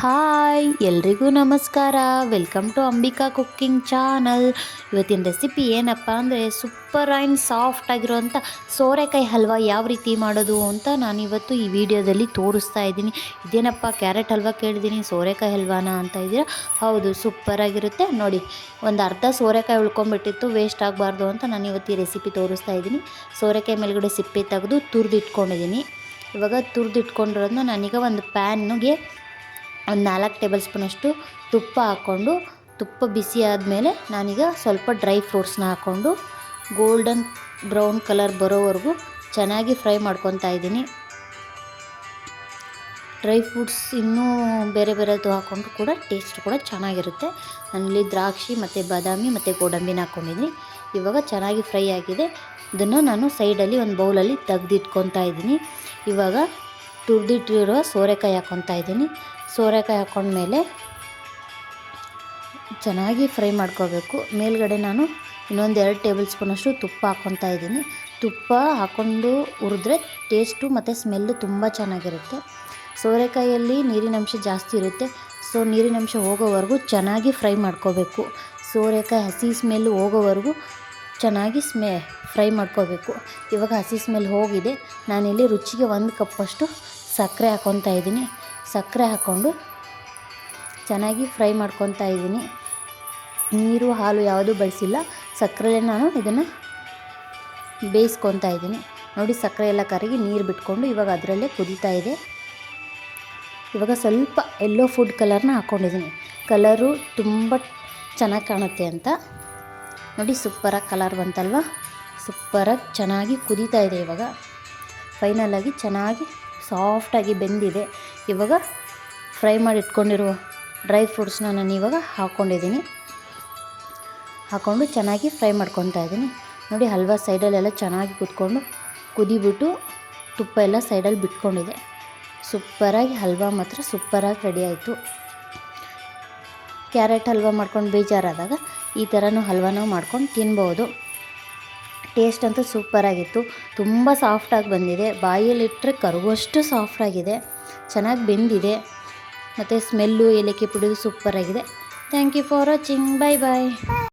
Hi, ಎಲ್ರಿಗೂ ನಮಸ್ಕಾರ. Welcome to Ambika cooking channel ಇವತ್ತಿನ ರೆಸಿಪಿ ಏನಪ್ಪ ಅಂದರೆ ಸೂಪರ್ ಆ್ಯಂಡ್ ಸಾಫ್ಟ್ ಆಗಿರುವಂಥ ಸೋರೆಕಾಯಿ ಹಲ್ವಾ ಯಾವ ರೀತಿ ಮಾಡೋದು ಅಂತ ನಾನು ಇವತ್ತು ಈ ವಿಡಿಯೋದಲ್ಲಿ ತೋರಿಸ್ತಾ ಇದ್ದೀನಿ. ಇದೇನಪ್ಪ ಕ್ಯಾರೆಟ್ ಹಲ್ವಾ ಕೇಳಿದ್ದೀನಿ, ಸೋರೆಕಾಯಿ ಹಲ್ವಾನ ಅಂತ ಇದ್ದೀರಾ? ಹೌದು ಸೂಪರಾಗಿರುತ್ತೆ ನೋಡಿ, ಒಂದು ಅರ್ಧ ಸೋರೆಕಾಯಿ ಉಳ್ಕೊಂಬಿಟ್ಟಿತ್ತು ವೇಸ್ಟ್ ಆಗಬಾರ್ದು ಅಂತ ನಾನು ಇವತ್ತು ಈ ರೆಸಿಪಿ ತೋರಿಸ್ತಾ ಇದ್ದೀನಿ. ಸೋರೆಕಾಯಿ ಮೇಲ್ಗಡೆ ಸಿಪ್ಪೆ ತೆಗೆದು ತುರಿದಿಟ್ಕೊಂಡಿದ್ದೀನಿ. ಇವಾಗ ತುರಿದಿಟ್ಕೊಂಡಿರೋದನ್ನ ನಾನೀಗ ಒಂದು ಪ್ಯಾನ್ಗೆ ಒಂದು ನಾಲ್ಕು ಟೇಬಲ್ ಸ್ಪೂನಷ್ಟು ತುಪ್ಪ ಹಾಕ್ಕೊಂಡು, ತುಪ್ಪ ಬಿಸಿ ಆದಮೇಲೆ ನಾನೀಗ ಸ್ವಲ್ಪ ಡ್ರೈ ಫ್ರೂಟ್ಸ್ನ ಹಾಕ್ಕೊಂಡು, ಗೋಲ್ಡನ್ ಬ್ರೌನ್ ಕಲರ್ ಬರೋವರೆಗೂ ಚೆನ್ನಾಗಿ ಫ್ರೈ ಮಾಡ್ಕೊತಾ ಇದ್ದೀನಿ. ಡ್ರೈ ಫ್ರೂಟ್ಸ್ ಇನ್ನೂ ಬೇರೆ ಬೇರೆದು ಹಾಕ್ಕೊಂಡು ಕೂಡ ಟೇಸ್ಟ್ ಕೂಡ ಚೆನ್ನಾಗಿರುತ್ತೆ. ನಾನಿಲ್ಲಿ ದ್ರಾಕ್ಷಿ ಮತ್ತು ಬಾದಾಮಿ ಮತ್ತು ಗೋಡಂಬಿನ ಹಾಕ್ಕೊಂಡಿದ್ದೀನಿ. ಇವಾಗ ಚೆನ್ನಾಗಿ ಫ್ರೈ ಆಗಿದೆ. ಇದನ್ನು ನಾನು ಸೈಡಲ್ಲಿ ಒಂದು ಬೌಲಲ್ಲಿ ತೆಗ್ದಿಟ್ಕೊತಾ ಇದ್ದೀನಿ. ಇವಾಗ ತುರಿದಿಟ್ಟಿರೋ ಸೋರೆಕಾಯಿ ಹಾಕ್ಕೊತಾ ಇದ್ದೀನಿ. ಸೋರೆಕಾಯಿ ಹಾಕ್ಕೊಂಡ್ಮೇಲೆ ಚೆನ್ನಾಗಿ ಫ್ರೈ ಮಾಡ್ಕೋಬೇಕು. ಮೇಲ್ಗಡೆ ನಾನು ಇನ್ನೊಂದು ಎರಡು ಟೇಬಲ್ ಸ್ಪೂನಷ್ಟು ತುಪ್ಪ ಹಾಕ್ಕೊತಾ ಇದ್ದೀನಿ. ತುಪ್ಪ ಹಾಕ್ಕೊಂಡು ಹುರಿದ್ರೆ ಟೇಸ್ಟು ಮತ್ತು ಸ್ಮೆಲ್ಲು ತುಂಬ ಚೆನ್ನಾಗಿರುತ್ತೆ. ಸೋರೆಕಾಯಿಯಲ್ಲಿ ನೀರಿನಂಶ ಜಾಸ್ತಿ ಇರುತ್ತೆ. ಸೊ ನೀರಿನಂಶ ಹೋಗೋವರೆಗೂ ಚೆನ್ನಾಗಿ ಫ್ರೈ ಮಾಡ್ಕೋಬೇಕು. ಸೋರೆಕಾಯಿ ಹಸಿ ಸ್ಮೆಲ್ ಹೋಗೋವರೆಗೂ ಚೆನ್ನಾಗಿ ಸ್ಮೆ, ಫ್ರೈ ಮಾಡ್ಕೋಬೇಕು. ಇವಾಗ ಹಸಿ ಸ್ಮೆಲ್ ಹೋಗಿದೆ. ನಾನಿಲ್ಲಿ ರುಚಿಗೆ ಒಂದು ಕಪ್ಪಷ್ಟು ಸಕ್ಕರೆ ಹಾಕ್ಕೊತಾ ಇದ್ದೀನಿ. ಸಕ್ಕರೆ ಹಾಕ್ಕೊಂಡು ಚೆನ್ನಾಗಿ ಫ್ರೈ ಮಾಡ್ಕೊತಾ ಇದ್ದೀನಿ. ನೀರು, ಹಾಲು ಯಾವುದೂ ಬಳಸಿಲ್ಲ. ಸಕ್ಕರೆಲೇ ನಾನು ಇದನ್ನು ಬೇಯಿಸ್ಕೊತಾ ಇದ್ದೀನಿ. ನೋಡಿ ಸಕ್ಕರೆ ಎಲ್ಲ ಕರಗಿ ನೀರು ಬಿಟ್ಕೊಂಡು ಇವಾಗ ಅದರಲ್ಲೇ ಕುದೀತಾ ಇದೆ. ಇವಾಗ ಸ್ವಲ್ಪ ಎಲ್ಲೋ ಫುಡ್ ಕಲರ್ನ ಹಾಕ್ಕೊಂಡಿದ್ದೀನಿ ಕಲರು ತುಂಬ ಚೆನ್ನಾಗಿ ಕಾಣುತ್ತೆ ಅಂತ. ನೋಡಿ ಸೂಪರಾಗಿ ಕಲರ್ ಬಂತಲ್ವ. ಸೂಪರಾಗಿ ಚೆನ್ನಾಗಿ ಕುದೀತಾ ಇದೆ ಇವಾಗ. ಫೈನಲಾಗಿ ಚೆನ್ನಾಗಿ ಸಾಫ್ಟಾಗಿ ಬೆಂದಿದೆ. ಇವಾಗ ಫ್ರೈ ಮಾಡಿ ಇಟ್ಕೊಂಡಿರುವ ಡ್ರೈ ಫ್ರೂಟ್ಸ್ನ ನಾನು ಇವಾಗ ಹಾಕ್ಕೊಂಡಿದ್ದೀನಿ. ಹಾಕ್ಕೊಂಡು ಚೆನ್ನಾಗಿ ಫ್ರೈ ಮಾಡ್ಕೊತಾ ಇದ್ದೀನಿ. ನೋಡಿ ಹಲ್ವಾ ಸೈಡಲ್ಲೆಲ್ಲ ಚೆನ್ನಾಗಿ ಕುತ್ಕೊಂಡು ಕುದಿಬಿಟ್ಟು ತುಪ್ಪ ಎಲ್ಲ ಸೈಡಲ್ಲಿ ಬಿಟ್ಕೊಂಡಿದೆ. ಸೂಪರಾಗಿ ಹಲ್ವಾ ಮಾತ್ರ ಸೂಪರಾಗಿ ರೆಡಿ ಆಯಿತು. ಕ್ಯಾರೆಟ್ ಹಲ್ವಾ ಮಾಡ್ಕೊಂಡು ಬೇಜಾರಾದಾಗ ಈ ಥರನೂ ಹಲ್ವಾನ ಮಾಡ್ಕೊಂಡು ತಿನ್ಬೋದು. ಟೇಸ್ಟ್ ಅಂತೂ ಸೂಪರಾಗಿತ್ತು ತುಂಬ ಸಾಫ್ಟಾಗಿ ಬಂದಿದೆ. ಬಾಯಲ್ಲಿಟ್ಟರೆ ಕರಗುವಷ್ಟು ಸಾಫ್ಟಾಗಿದೆ ಚೆನ್ನಾಗಿ ಬೆಂದಿದೆ. ಮತ್ತು ಸ್ಮೆಲ್ಲು ಏಲಕ್ಕಿ ಪುಡಿ ಸೂಪರಾಗಿದೆ thank you for watching bye bye